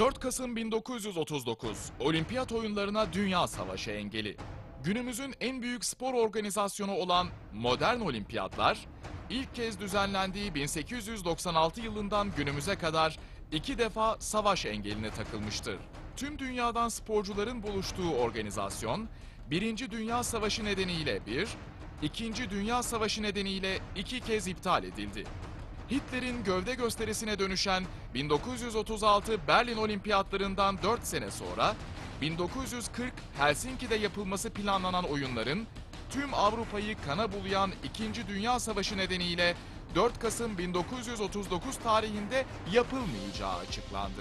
4 Kasım 1939 Olimpiyat oyunlarına Dünya Savaşı engeli. Günümüzün en büyük spor organizasyonu olan modern olimpiyatlar ilk kez düzenlendiği 1896 yılından günümüze kadar iki defa savaş engeline takılmıştır. Tüm dünyadan sporcuların buluştuğu organizasyon, Birinci Dünya Savaşı nedeniyle bir, İkinci Dünya Savaşı nedeniyle iki kez iptal edildi. Hitler'in gövde gösterisine dönüşen 1936 Berlin Olimpiyatlarından 4 sene sonra 1940 Helsinki'de yapılması planlanan oyunların tüm Avrupa'yı kana bulayan 2. Dünya Savaşı nedeniyle 4 Kasım 1939 tarihinde yapılmayacağı açıklandı.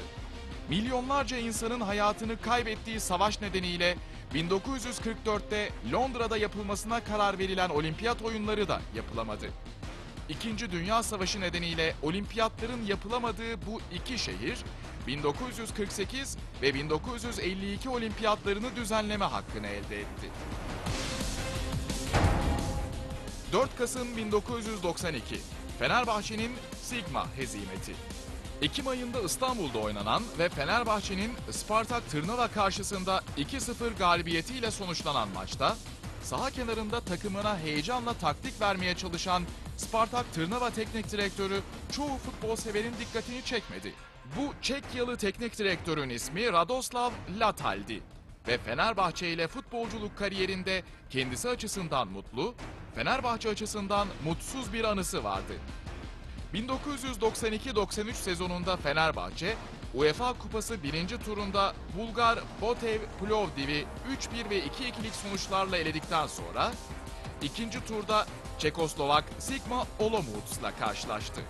Milyonlarca insanın hayatını kaybettiği savaş nedeniyle 1944'te Londra'da yapılmasına karar verilen olimpiyat oyunları da yapılamadı. İkinci Dünya Savaşı nedeniyle olimpiyatların yapılamadığı bu iki şehir 1948 ve 1952 olimpiyatlarını düzenleme hakkını elde etti. 4 Kasım 1992 Fenerbahçe'nin Sigma hezimeti. Ekim ayında İstanbul'da oynanan ve Fenerbahçe'nin Spartak Tırnava karşısında 2-0 galibiyetiyle sonuçlanan maçta saha kenarında takımına heyecanla taktik vermeye çalışan Spartak Tırnava teknik direktörü çoğu futbol severin dikkatini çekmedi. Bu Çekyalı teknik direktörün ismi Radoslav Latal'di ve Fenerbahçe ile futbolculuk kariyerinde kendisi açısından mutlu, Fenerbahçe açısından mutsuz bir anısı vardı. 1992-93 sezonunda Fenerbahçe, UEFA Kupası birinci turunda Bulgar Botev Plovdiv'i 3-1 ve 2-2'lik sonuçlarla eledikten sonra ikinci turda Çekoslovak Sigma Olomouc'la karşılaştı.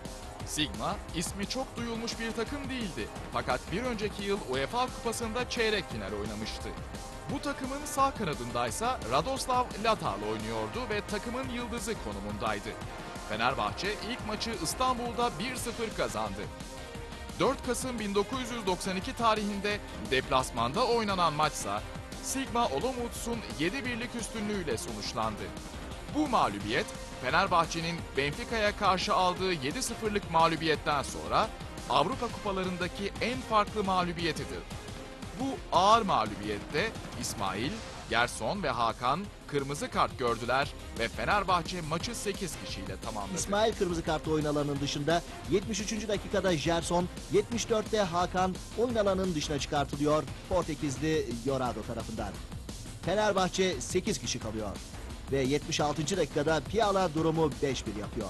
Sigma ismi çok duyulmuş bir takım değildi fakat bir önceki yıl UEFA Kupası'nda çeyrek final oynamıştı. Bu takımın sağ kanadındaysa Radoslav Latal oynuyordu ve takımın yıldızı konumundaydı. Fenerbahçe ilk maçı İstanbul'da 1-0 kazandı. 4 Kasım 1992 tarihinde deplasmanda oynanan maçsa Sigma Olomouc'un 7-1'lik üstünlüğüyle sonuçlandı. Bu mağlubiyet Fenerbahçe'nin Benfica'ya karşı aldığı 7-0'lık mağlubiyetten sonra Avrupa kupalarındaki en farklı mağlubiyetidir. Bu ağır mağlubiyette İsmail, Gerson ve Hakan kırmızı kart gördüler ve Fenerbahçe maçı 8 kişiyle tamamladı. İsmail kırmızı kartlı oyun alanının dışında 73. dakikada Gerson, 74'te Hakan oyun alanının dışına çıkartılıyor Portekizli Yorado tarafından. Fenerbahçe 8 kişi kalıyor ve 76. dakikada Piala durumu 5-1 yapıyor.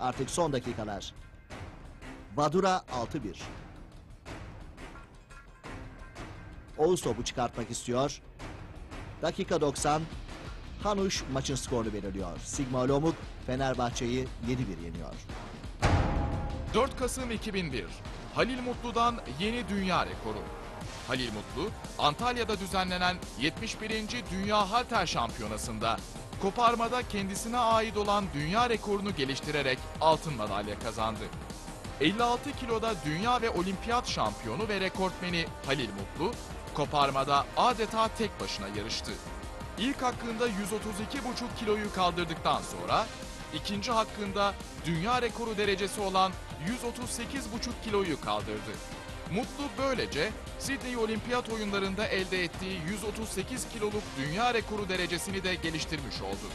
Artık son dakikalar. Badura 6-1. Oğuz topu çıkartmak istiyor. Dakika 90. Hanuş maçın skorunu belirliyor. Sigma Lomuk Fenerbahçe'yi 7-1 yeniyor. 4 Kasım 2001 Halil Mutlu'dan yeni dünya rekoru. Halil Mutlu, Antalya'da düzenlenen 71. Dünya Halter Şampiyonası'nda koparmada kendisine ait olan dünya rekorunu geliştirerek altın madalya kazandı. 56 kiloda dünya ve olimpiyat şampiyonu ve rekortmeni Halil Mutlu, koparmada adeta tek başına yarıştı. İlk hakkında 132,5 kiloyu kaldırdıktan sonra ikinci hakkında dünya rekoru derecesi olan 138,5 kiloyu kaldırdı. Mutlu böylece Sydney Olimpiyat oyunlarında elde ettiği 138 kiloluk dünya rekoru derecesini de geliştirmiş oldu.